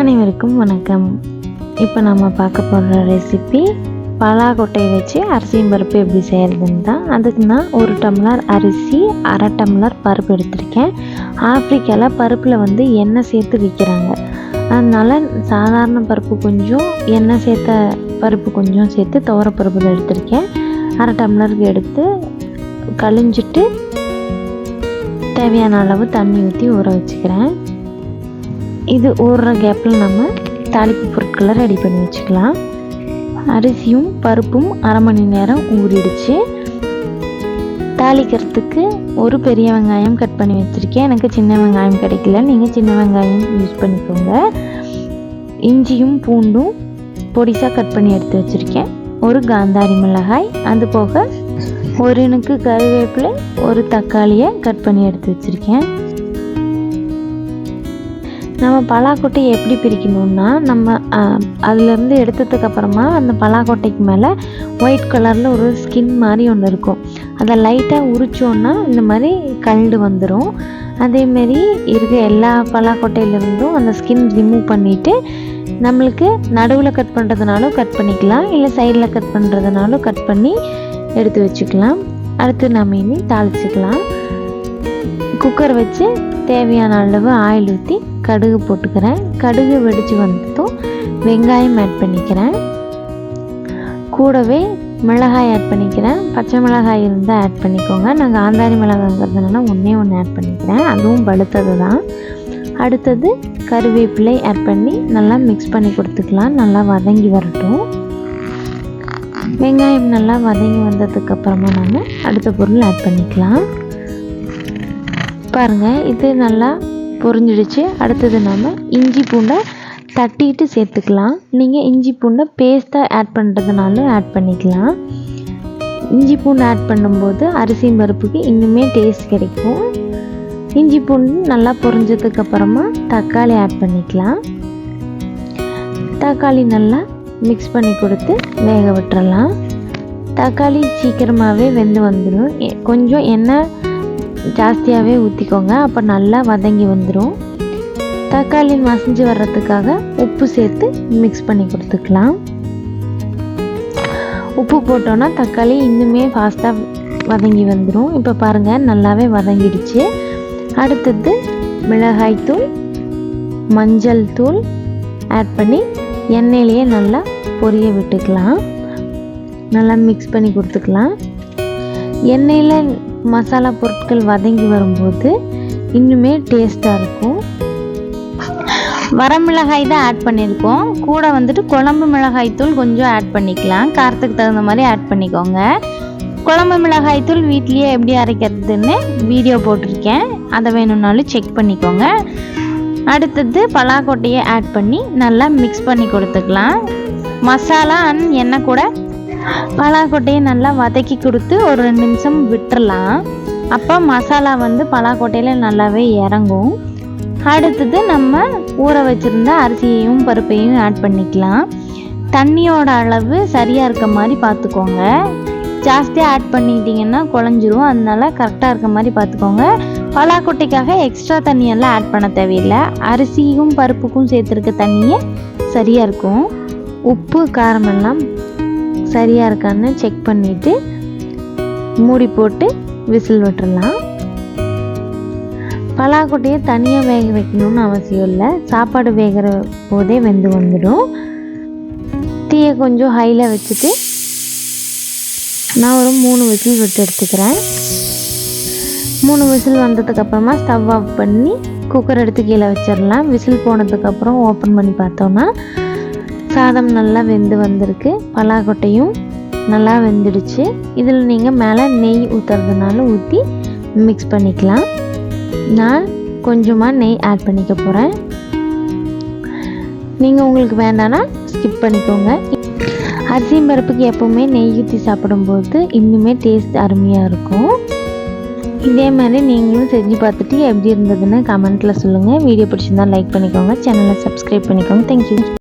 அனைவருக்கும் வணக்கம். இப்போ நம்ம பார்க்க போகிற ரெசிபி பலாக்கொட்டையை வச்சு அரிசியும் பருப்பு எப்படி செய்கிறதுன்னு தான். அதுக்கு நான் ஒரு டம்ளர் அரிசி அரை டம்ளர் பருப்பு எடுத்திருக்கேன். ஆப்பிரிக்காவில் பருப்பில் வந்து எண்ணெய் சேர்த்து விற்கிறாங்க. அதனால் சாதாரண பருப்பு கொஞ்சம் எண்ணெய் சேர்த்த பருப்பு கொஞ்சம் சேர்த்து துவர பருப்பில் எடுத்திருக்கேன். அரை டம்ளருக்கு எடுத்து கழிஞ்சிட்டு தேவையான அளவு தண்ணி ஊற்றி ஊற வச்சுக்கிறேன். இது ஊறுற கேப்பில் நம்ம தாளிப்பு பொருட்களை ரெடி பண்ணி வச்சுக்கலாம். அரிசியும் பருப்பும் அரை மணி நேரம் ஊறிடுச்சு. தாளிக்கிறதுக்கு ஒரு பெரிய வெங்காயம் கட் பண்ணி வச்சுருக்கேன். எனக்கு சின்ன வெங்காயம் கிடைக்கல. நீங்கள் சின்ன வெங்காயம் யூஸ் பண்ணிக்கோங்க. இஞ்சியும் பூண்டும் பொடிசாக கட் பண்ணி எடுத்து வச்சுருக்கேன். ஒரு காந்தாரி மிளகாய் அது போக ஒரு எனக்கு கருவேப்பிலை ஒரு தக்காளியை கட் பண்ணி எடுத்து வச்சுருக்கேன். நம்ம பலாக்கொட்டையை எப்படி பிரிக்கணும்னா நம்ம அதுலேருந்து எடுத்ததுக்கு அப்புறமா அந்த பலாக்கொட்டைக்கு மேலே ஒயிட் கலரில் ஒரு ஸ்கின் மாதிரி ஒன்று இருக்கும். அதை லைட்டாக உரிச்சோன்னா இந்த மாதிரி கல்டு வந்துடும் அதேமாரி இருக்க எல்லா பலாக்கொட்டையிலேருந்தும் அந்த ஸ்கின் ரிமூவ் பண்ணிவிட்டு நம்மளுக்கு நடுவில் கட் பண்ணுறதுனாலும் கட் பண்ணிக்கலாம் இல்லை சைடில் கட் பண்ணுறதுனாலும் கட் பண்ணி எடுத்து வச்சுக்கலாம். அடுத்து நம்ம இனி தாளிச்சுக்கலாம். குக்கர் வச்சு தேவையான அளவு ஆயில் ஊற்றி கடுகு போட்டுக்கிறேன். கடுகு வெடித்து வந்ததும் வெங்காயம் ஆட் பண்ணிக்கிறேன். கூடவே மிளகாய் ஆட் பண்ணிக்கிறேன். பச்சை மிளகாய் இருந்தால் ஆட் பண்ணிக்கோங்க. நான் காந்தாரி மிளகாங்கிறதுனால ஒன்றே ஒன்று ஆட் பண்ணிக்கிறேன். அதுவும் பழுத்தது தான் அடுத்தது கருவேப்பிலை ஆட் பண்ணி நல்லா மிக்ஸ் பண்ணி கொடுத்துக்கலாம். நல்லா வதங்கி வரட்டும். வெங்காயம் நல்லா வதங்கி வந்ததுக்கப்புறமா நம்ம அடுத்த பொருள் ஆட் பண்ணிக்கலாம். பாருங்கள் இது நல்லா பொரிஞ்சிடுச்சு. அடுத்தது நம்ம இஞ்சி பூண்டை தட்டிட்டு சேர்த்துக்கலாம். நீங்கள் இஞ்சி பூண்டை பேஸ்ட்டாக ஆட் பண்ணுறதுனாலும் ஆட் பண்ணிக்கலாம். இஞ்சி பூண்டு ஆட் பண்ணும்போது அரிசி பருப்புக்கு இன்னுமே டேஸ்ட் கிடைக்கும். இஞ்சி பூண்டு நல்லா பொரிஞ்சதுக்கப்புறமா தக்காளி ஆட் பண்ணிக்கலாம். தக்காளி நல்லா மிக்ஸ் பண்ணி கொடுத்து வேக விட்டுறலாம். தக்காளி சீக்கிரமாகவே வெந்து வந்துடும் கொஞ்சம் எண்ணெய் ஜாஸ்தியாகவே ஊற்றிக்கோங்க அப்போ நல்லா வதங்கி வந்துடும் தக்காளி மசிஞ்சு வர்றதுக்காக உப்பு சேர்த்து மிக்ஸ் பண்ணி கொடுத்துக்கலாம். உப்பு போட்டோன்னா தக்காளி இன்னுமே ஃபாஸ்ட்டாக வதங்கி வந்துடும் இப்போ பாருங்கள் நல்லாவே வதங்கிடுச்சு. அடுத்தது மிளகாய் தூள் மஞ்சள் தூள் ஆட் பண்ணி எண்ணெயிலேயே நல்லா பொரிய விட்டுக்கலாம். நல்லா மிக்ஸ் பண்ணி கொடுத்துக்கலாம். எண்ணெயில் மசாலா பொருட்கள் வதங்கி வரும்போது இன்னுமே டேஸ்ட்டாக இருக்கும். வரமிளகாய் தான் ஆட் பண்ணியிருக்கோம். கூட வந்துட்டு குழம்பு மிளகாய் தூள் கொஞ்சம் ஆட் பண்ணிக்கலாம். காரத்துக்கு தகுந்த மாதிரி ஆட் பண்ணிக்கோங்க. குழம்பு மிளகாய் தூள் வீட்லேயே எப்படி அரைக்கிறதுன்னு வீடியோ போட்டிருக்கேன். அதை வேணும்னாலும் செக் பண்ணிக்கோங்க. அடுத்தது பலாக்கொட்டையை ஆட் பண்ணி நல்லா மிக்ஸ் பண்ணி கொடுத்துக்கலாம். மசாலா அண்ட் எண்ணெய் கூட பலாக்கொட்டையை நல்லா வதக்கி கொடுத்து ஒரு ரெண்டு நிமிஷம் விட்டுறலாம். அப்போ மசாலா வந்து பலாக்கொட்டையில் நல்லாவே இறங்கும். அடுத்தது நம்ம ஊற வச்சுருந்த அரிசியையும் பருப்பையும் ஆட் பண்ணிக்கலாம். தண்ணியோட அளவு சரியாக இருக்க மாதிரி பார்த்துக்கோங்க. ஜாஸ்தியாக ஆட் பண்ணிக்கிட்டிங்கன்னா குழஞ்சிரும். அதனால கரெக்டாக இருக்க மாதிரி பார்த்துக்கோங்க. பலாக்கொட்டைக்காக எக்ஸ்ட்ரா தண்ணியெல்லாம் ஆட் பண்ண தேவையில்லை. அரிசியும் பருப்புக்கும் சேர்த்துருக்க தண்ணியே சரியாக இருக்கும். உப்பு காரமெல்லாம் சரியாக இருக்கான்னு செக் பண்ணிவிட்டு மூடி போட்டு விசில் விட்டுறலாம். பலாக்கொட்டையை தனியாக வேக வைக்கணும்னு அவசியம் இல்லை. சாப்பாடு வேகிற போதே வெந்து வந்துடும். தீயை கொஞ்சம் ஹையில் வச்சுட்டு நான் ஒரு மூணு விசில் விட்டு எடுத்துக்கிறேன். மூணு விசில் வந்ததுக்கப்புறமா ஸ்டவ் ஆஃப் பண்ணி குக்கர் எடுத்து கீழே வச்சிடலாம் விசில் போனதுக்கப்புறம் ஓப்பன் பண்ணி பார்த்தோன்னா சாதம் நல்லா வெந்து வந்திருக்கு. பலாக்கொட்டையும் நல்லா வெந்துடுச்சு. இதில் நீங்கள் மேலே நெய் ஊற்றுறதுனால ஊற்றி மிக்ஸ் பண்ணிக்கலாம். நான் கொஞ்சமாக நெய் ஆட் பண்ணிக்க போகிறேன் நீங்கள் உங்களுக்கு வேண்டான்னா ஸ்கிப் பண்ணிக்கோங்க. அரிசி பருப்புக்கு எப்போவுமே நெய் ஊற்றி சாப்பிடும்போது இன்னுமே டேஸ்ட் அருமையாக இருக்கும். இதே மாதிரி நீங்களும் செஞ்சு பார்த்துட்டு எப்படி இருந்ததுன்னு கமெண்ட்டில் சொல்லுங்கள் வீடியோ பிடிச்சிருந்தா லைக் பண்ணிக்கோங்க. சேனலை சப்ஸ்கிரைப் பண்ணிக்கோங்க. தேங்க்யூ